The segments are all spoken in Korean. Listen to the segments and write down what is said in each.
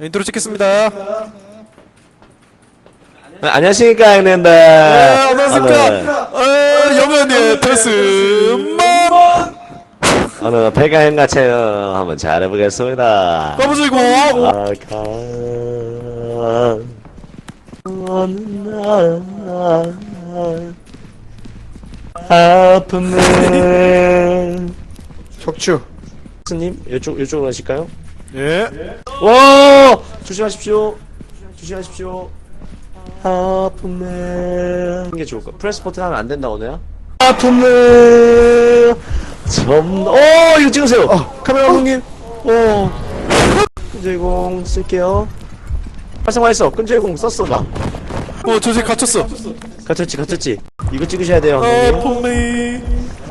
인트로 찍겠습니다. 아, 안녕하십니까 형님들. 네, 안녕하십니까. 아, 영현이의 테스만 오늘 백아행가 체험 한번 잘해보겠습니다. 까부지고 아가. 어느 날 아픔을 척추. 스님 이쪽 이쪽으로 하실까요? 예. 와 조심하십시오. 조심하십시오. 아픔을 이게 좋을 거 프레스 버튼 하면 안 된다 오늘야? 아픔을 점... 어 이거 찍으세요. 카메라 감독님. 어 끈질공 쓸게요. 활성화했어. 끈질공 썼어 나. 어, 저새 갇혔어. 갇혔지 갇혔지. 이거 찍으셔야 돼요 아, 감독님.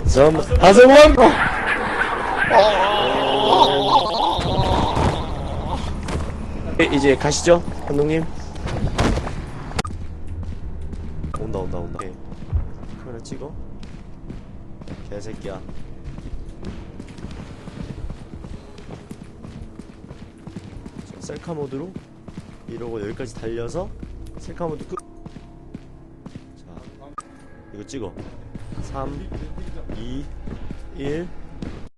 점 하성원 이- 이제 가시죠 감독님. 온다 온다 온다. 오케이. 카메라 찍어. 개새끼야. 자, 셀카 모드로 이러고 여기까지 달려서 셀카 모드 끝. 자, 이거 찍어. 3 2 1